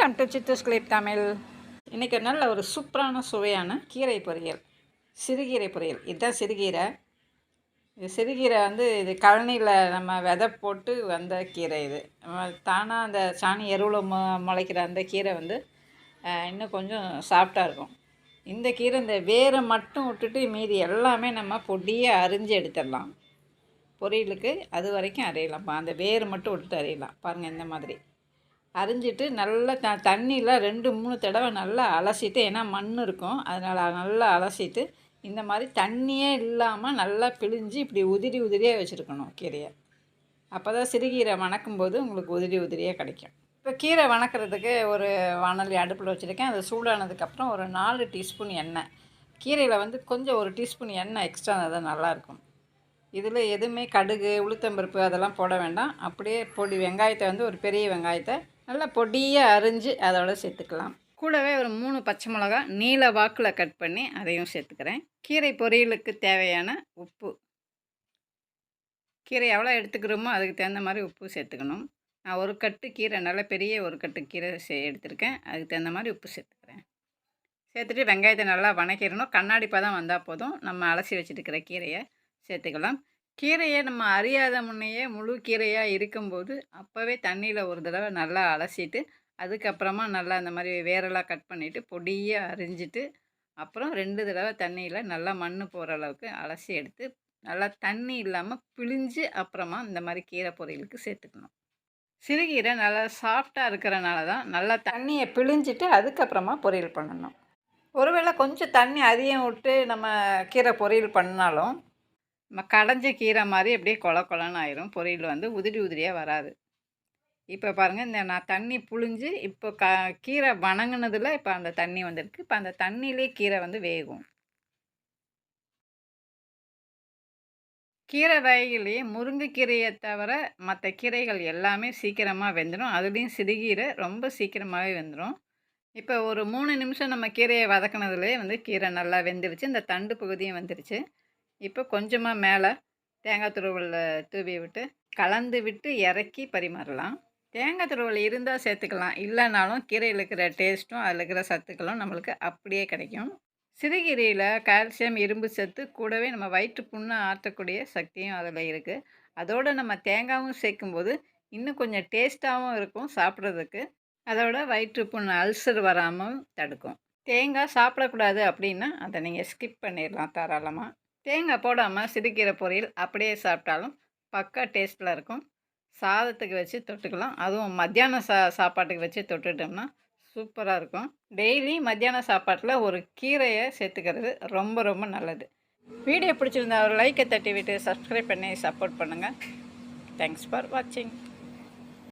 Welcome to Chithu's clip Tamil. இன்றைக்கி நல்ல ஒரு சூப்பரான சுவையான கீரை பொரியல். சிறுகீரை பொரியல். இதுதான் சிறுகீரை. இது சிறுகீரை வந்து இது கழனியில் நம்ம விதை போட்டு வந்த கீரை இது. தானாக அந்த சாணி எருவில் மு முளைக்கிற அந்த கீரை வந்து இன்னும் கொஞ்சம் சாஃப்டாக இருக்கும். இந்த கீரை இந்த வேரை மட்டும் விட்டுட்டு மீதி எல்லாமே நம்ம பொடியாக அரிஞ்சு எடுத்துடலாம். பொரியலுக்கு அது வரைக்கும் அரையலாம். அந்த வேர் மட்டும் விட்டுட்டு அரையலாம். பாருங்கள் இந்த மாதிரி. அரிஞ்சிட்டு நல்லா த தண்ணியில் ரெண்டு மூணு தடவை நல்லா அலசிட்டு ஏன்னா மண் இருக்கும் அதனால் நல்லா அலசிட்டு இந்த மாதிரி தண்ணியே இல்லாமல் நல்லா பிழிஞ்சு இப்படி உதிரி உதிரியாக வச்சுருக்கணும் கீரையை. அப்போ தான் சிறுகீரை வணக்கும் போது உங்களுக்கு உதிரி உதிரியாக கிடைக்கும். இப்போ கீரை வணக்கிறதுக்கு ஒரு வானலி அடுப்பில் வச்சுருக்கேன். அது சூடானதுக்கப்புறம் ஒரு நாலு டீஸ்பூன் எண்ணெய். கீரையில் வந்து கொஞ்சம் ஒரு டீஸ்பூன் எண்ணெய் எக்ஸ்ட்ரா தான் நல்லாயிருக்கும் இதில் எதுவுமே கடுகு உளுத்தம்பருப்பு அதெல்லாம் போட வேண்டாம். அப்படியே பொடி வெங்காயத்தை வந்து ஒரு பெரிய வெங்காயத்தை நல்லா பொடியாக அரிஞ்சு அதோட சேர்த்துக்கலாம். கூடவே ஒரு மூணு பச்சை மிளகா நீல வாக்கில் கட் பண்ணி அதையும் சேர்த்துக்கிறேன். கீரை பொரியலுக்கு தேவையான உப்பு. கீரை எவ்வளோ எடுத்துக்கிறோமோ அதுக்கு தகுந்த மாதிரி உப்பு சேர்த்துக்கணும். நான் ஒரு கட்டு கீரை நல்ல பெரிய ஒரு கட்டு கீரை சே எடுத்திருக்கேன். அதுக்கு தகுந்த மாதிரி உப்பு சேர்த்துக்கிறேன். சேர்த்துட்டு வெங்காயத்தை நல்லா வணக்கிடணும். கண்ணாடி பதம் வந்தால் போதும். நம்ம அலசி வச்சுருக்கிற கீரையை சேர்த்துக்கலாம். கீரையை நம்ம அறியாத முன்னையே முழு கீரையாக இருக்கும்போது அப்போவே தண்ணியில் ஒரு தடவை நல்லா அலசிட்டு அதுக்கப்புறமா நல்லா அந்த மாதிரி வேரெல்லாம் கட் பண்ணிவிட்டு பொடியாக அரிஞ்சிட்டு அப்புறம் ரெண்டு தடவை தண்ணியில் நல்லா மண் போகிற அளவுக்கு அலசி எடுத்து நல்லா தண்ணி இல்லாமல் பிழிஞ்சு அப்புறமா இந்த மாதிரி கீரை பொரியலுக்கு சேர்த்துக்கணும். சிறுகீரை நல்லா சாஃப்டாக இருக்கிறனால தான் நல்லா தண்ணியை பிழிஞ்சிட்டு அதுக்கப்புறமா பொரியல் பண்ணணும். ஒருவேளை கொஞ்சம் தண்ணி அதிகம் விட்டு நம்ம கீரை பொரியல் பண்ணாலும் நம்ம கடைஞ்ச கீரை மாதிரி அப்படியே கொல கொலன்னு ஆயிரும். பொரியல் வந்து உதிரி உதிரியாக வராது. இப்போ பாருங்கள் இந்த நான் தண்ணி புழிஞ்சு இப்போ க கீரை வணங்கினதில் இப்போ அந்த தண்ணி வந்திருக்கு. இப்போ அந்த தண்ணியிலே கீரை வந்து வேகும். கீரை வகைகளையே முருங்கைக்கீரையை தவிர மற்ற கீரைகள் எல்லாமே சீக்கிரமாக வெந்துடும் அதுலேயும் சிறுகீரை ரொம்ப சீக்கிரமாகவே வெந்துடும் இப்போ ஒரு மூணு நிமிஷம் நம்ம கீரையை வதக்கினதுலேயே வந்து கீரை நல்லா வெந்துருச்சு. இந்த தண்டு பகுதியும் வந்துருச்சு. இப்போ கொஞ்சமாக மேலே தேங்காய் துருவலில் தூவி விட்டு கலந்து விட்டு இறக்கி பரிமாறலாம். தேங்காய் துருவல் இருந்தால் சேர்த்துக்கலாம். இல்லைனாலும் கீரையில் இருக்கிற டேஸ்ட்டும் அதில் இருக்கிற சத்துக்களும் நம்மளுக்கு அப்படியே கிடைக்கும். சிறுகீரையில் கால்சியம் இரும்பு சத்து கூடவே நம்ம வயிற்று புண்ணை ஆற்றக்கூடிய சக்தியும் அதில் இருக்குது அதோடு நம்ம தேங்காயும் சேர்க்கும்போது இன்னும் கொஞ்சம் டேஸ்ட்டாகவும் இருக்கும் சாப்பிட்றதுக்கு. அதோட வயிற்று புண் அல்சர் வராமல் தடுக்கும். தேங்காய் சாப்பிடக்கூடாது அப்படின்னா அதை நீங்கள் ஸ்கிப் பண்ணிடலாம் தாராளமாக தேங்காய் போடாமல் சிறுகீரை பொரியல் அப்படியே சாப்பிட்டாலும் பக்கா டேஸ்ட்டில் இருக்கும். சாதத்துக்கு வச்சு தொட்டுக்கலாம். அதுவும் மத்தியான சா சாப்பாட்டுக்கு வச்சு தொட்டுட்டோம்னா சூப்பராக இருக்கும். டெய்லி மத்தியான சாப்பாட்டில் ஒரு கீரையை சேர்த்துக்கிறது ரொம்ப ரொம்ப நல்லது. வீடியோ பிடிச்சிருந்தா ஒரு லைக்கை தட்டி விட்டு சப்ஸ்கிரைப் பண்ணி சப்போர்ட் பண்ணுங்கள் தேங்க்ஸ் ஃபார் வாட்சிங்